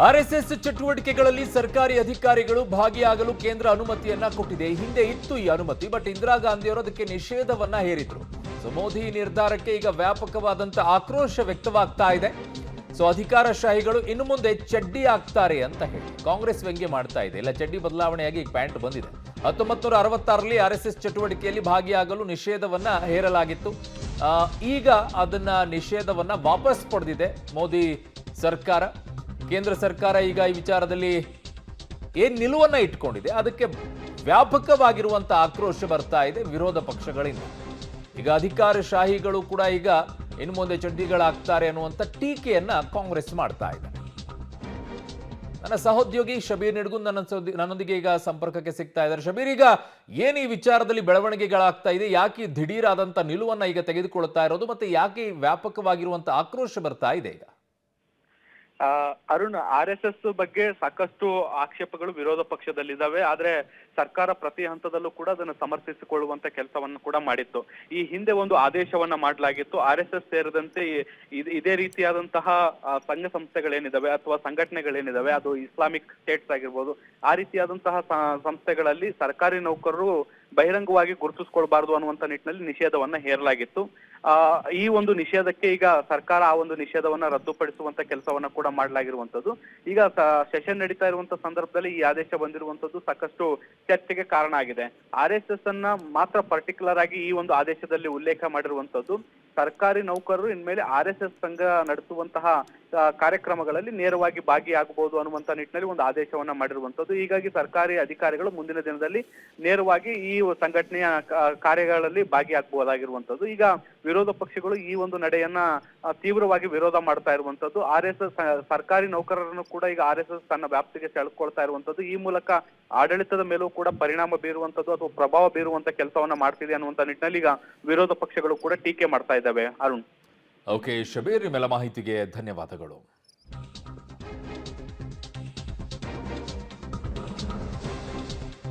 RSS ಚಟುವಟಿಕೆಗಳಲ್ಲಿ ಸರ್ಕಾರಿ ಅಧಿಕಾರಿಗಳು ಭಾಗಿಯಾಗಲು ಕೇಂದ್ರ ಅನುಮತಿಯನ್ನ ಕೊಟ್ಟಿದೆ. ಹಿಂದೆ ಇತ್ತು ಈ ಅನುಮತಿ, ಬಟ್ ಇಂದಿರಾ ಗಾಂಧಿಯವರು ಅದಕ್ಕೆ ನಿಷೇಧವನ್ನ ಹೇರಿದ್ರು. ಸೊ, ಮೋದಿ ನಿರ್ಧಾರಕ್ಕೆ ಈಗ ವ್ಯಾಪಕವಾದಂತ ಆಕ್ರೋಶ ವ್ಯಕ್ತವಾಗ್ತಾ ಇದೆ. ಸೊ, ಅಧಿಕಾರಶಾಹಿಗಳು ಇನ್ನು ಮುಂದೆ ಚಡ್ಡಿ ಆಗ್ತಾರೆ ಅಂತ ಹೇಳಿ ಕಾಂಗ್ರೆಸ್ ವ್ಯಂಗ್ಯ ಮಾಡ್ತಾ ಇದೆ. ಇಲ್ಲ, ಚಡ್ಡಿ ಬದಲಾವಣೆಯಾಗಿ ಈಗ ಪ್ಯಾಂಟ್ ಬಂದಿದೆ. ಹತ್ತೊಂಬತ್ತು ನೂರ ಅರವತ್ತಾರರಲ್ಲಿ ಆರ್ ಎಸ್ ಚಟುವಟಿಕೆಯಲ್ಲಿ ಭಾಗಿಯಾಗಲು ನಿಷೇಧವನ್ನ ಹೇರಲಾಗಿತ್ತು. ಈಗ ಅದನ್ನ ನಿಷೇಧವನ್ನ ವಾಪಸ್ ಪಡೆದಿದೆ ಮೋದಿ ಸರ್ಕಾರ. ಕೇಂದ್ರ ಸರ್ಕಾರ ಈಗ ಈ ವಿಚಾರದಲ್ಲಿ ಏನ್ ನಿಲುವನ್ನ ಇಟ್ಕೊಂಡಿದೆ, ಅದಕ್ಕೆ ವ್ಯಾಪಕವಾಗಿರುವಂತ ಆಕ್ರೋಶ ಬರ್ತಾ ಇದೆ ವಿರೋಧ ಪಕ್ಷಗಳಿಂದ. ಈಗ ಅಧಿಕಾರಶಾಹಿಗಳು ಕೂಡ ಈಗ ಇನ್ನು ಮುಂದೆ ಚಡ್ಡಿಗಳಾಗ್ತಾರೆ ಅನ್ನುವಂಥ ಟೀಕೆಯನ್ನ ಕಾಂಗ್ರೆಸ್ ಮಾಡ್ತಾ ಇದೆ. ನನ್ನ ಸಹೋದ್ಯೋಗಿ ಶಬೀರ್ ನಿಡ್ಗುನ್ ನನ್ನ ನನ್ನೊಂದಿಗೆ ಈಗ ಸಂಪರ್ಕಕ್ಕೆ ಸಿಗ್ತಾ ಇದ್ದಾರೆ. ಶಬೀರ್, ಈಗ ಏನು ಈ ವಿಚಾರದಲ್ಲಿ ಬೆಳವಣಿಗೆಗಳಾಗ್ತಾ ಇದೆ, ಯಾಕೆ ದಿಢೀರಾದಂಥ ನಿಲುವನ್ನ ಈಗ ತೆಗೆದುಕೊಳ್ತಾ ಇರೋದು ಮತ್ತೆ ಯಾಕೆ ವ್ಯಾಪಕವಾಗಿರುವಂಥ ಆಕ್ರೋಶ ಬರ್ತಾ ಇದೆ ಈಗ? ಅರುಣ್, ಆರ್ ಎಸ್ ಎಸ್ ಬಗ್ಗೆ ಸಾಕಷ್ಟು ಆಕ್ಷೇಪಗಳು ವಿರೋಧ ಪಕ್ಷದಲ್ಲಿದ್ದಾವೆ. ಆದ್ರೆ ಸರ್ಕಾರ ಪ್ರತಿ ಹಂತದಲ್ಲೂ ಕೂಡ ಅದನ್ನು ಸಮರ್ಥಿಸಿಕೊಳ್ಳುವಂತ ಕೆಲಸವನ್ನು ಕೂಡ ಮಾಡಿತ್ತು. ಈ ಹಿಂದೆ ಒಂದು ಆದೇಶವನ್ನ ಮಾಡಲಾಗಿತ್ತು. ಆರ್ ಎಸ್ ಎಸ್ ಸೇರಿದಂತೆ ಇದ್- ರೀತಿಯಾದಂತಹ ಸಂಘ ಸಂಸ್ಥೆಗಳೇನಿದಾವೆ ಅಥವಾ ಸಂಘಟನೆಗಳೇನಿದಾವೆ, ಅದು ಇಸ್ಲಾಮಿಕ್ ಸ್ಟೇಟ್ಸ್ ಆಗಿರ್ಬೋದು, ಆ ರೀತಿಯಾದಂತಹ ಸಂಸ್ಥೆಗಳಲ್ಲಿ ಸರ್ಕಾರಿ ನೌಕರರು ಬಹಿರಂಗವಾಗಿ ಗುರುತಿಸ್ಕೊಳ್ಬಾರ್ದು ಅನ್ನುವಂತ ನಿಟ್ಟಿನಲ್ಲಿ ನಿಷೇಧವನ್ನ ಹೇರಲಾಗಿತ್ತು. ಈ ಒಂದು ನಿಷೇಧಕ್ಕೆ ಈಗ ಸರ್ಕಾರ ಆ ಒಂದು ನಿಷೇಧವನ್ನ ರದ್ದುಪಡಿಸುವಂತ ಕೆಲಸವನ್ನ ಕೂಡ ಮಾಡಲಾಗಿರುವಂತದ್ದು. ಈಗ ಸೆಷನ್ ನಡೀತಾ ಇರುವಂತ ಸಂದರ್ಭದಲ್ಲಿ ಈ ಆದೇಶ ಬಂದಿರುವಂತದ್ದು ಸಾಕಷ್ಟು ಚರ್ಚೆಗೆ ಕಾರಣ ಆಗಿದೆ. ಆರ್ ಎಸ್ ಎಸ್ ಅನ್ನ ಮಾತ್ರ ಪರ್ಟಿಕ್ಯುಲರ್ ಆಗಿ ಈ ಒಂದು ಆದೇಶದಲ್ಲಿ ಉಲ್ಲೇಖ ಮಾಡಿರುವಂತದ್ದು. ಸರ್ಕಾರಿ ನೌಕರರು ಇನ್ಮೇಲೆ ಆರ್ ಎಸ್ ಎಸ್ ಸಂಘ ನಡೆಸುವಂತಹ ಕಾರ್ಯಕ್ರಮಗಳಲ್ಲಿ ನೇರವಾಗಿ ಭಾಗಿಯಾಗಬಹುದು ಅನ್ನುವಂತ ನಿಟ್ಟಿನಲ್ಲಿ ಒಂದು ಆದೇಶವನ್ನ ಮಾಡಿರುವಂತದ್ದು ಹೀಗಾಗಿ ಸರ್ಕಾರಿ ಅಧಿಕಾರಿಗಳು ಮುಂದಿನ ದಿನದಲ್ಲಿ ನೇರವಾಗಿ ಈ ಸಂಘಟನೆಯ ಕಾರ್ಯಗಳಲ್ಲಿ ಭಾಗಿಯಾಗಬಹುದಾಗಿರುವಂತದ್ದು ಈಗ ವಿರೋಧ ಪಕ್ಷಗಳು ಈ ಒಂದು ನಡೆಯನ್ನ ತೀವ್ರವಾಗಿ ವಿರೋಧ ಮಾಡ್ತಾ ಇರುವಂತದ್ದು ಆರ್ ಎಸ್ ಎಸ್ ಸರ್ಕಾರಿ ನೌಕರರನ್ನು ಕೂಡ ಈಗ ಆರ್ ಎಸ್ ಎಸ್ ತನ್ನ ವ್ಯಾಪ್ತಿಗೆ ಸೆಳೆದುಕೊಳ್ತಾ ಇರುವಂತದ್ದು ಈ ಮೂಲಕ ಆಡಳಿತದ ಮೇಲೂ ಕೂಡ ಪರಿಣಾಮ ಬೀರುವಂತದ್ದು ಅಥವಾ ಪ್ರಭಾವ ಬೀರುವಂತ ಕೆಲಸವನ್ನ ಮಾಡ್ತಿದೆ ಅನ್ನುವಂತ ನಿಟ್ಟಿನಲ್ಲಿ ಈಗ ವಿರೋಧ ಪಕ್ಷಗಳು ಕೂಡ ಟೀಕೆ ಮಾಡ್ತಾ ಇದ್ದಾವೆ. ಅರುಣ್. ಓಕೆ, ಶಬೀರ್ ನಿಮ್ಮೆಲ್ಲ ಮಾಹಿತಿಗೆ ಧನ್ಯವಾದಗಳು.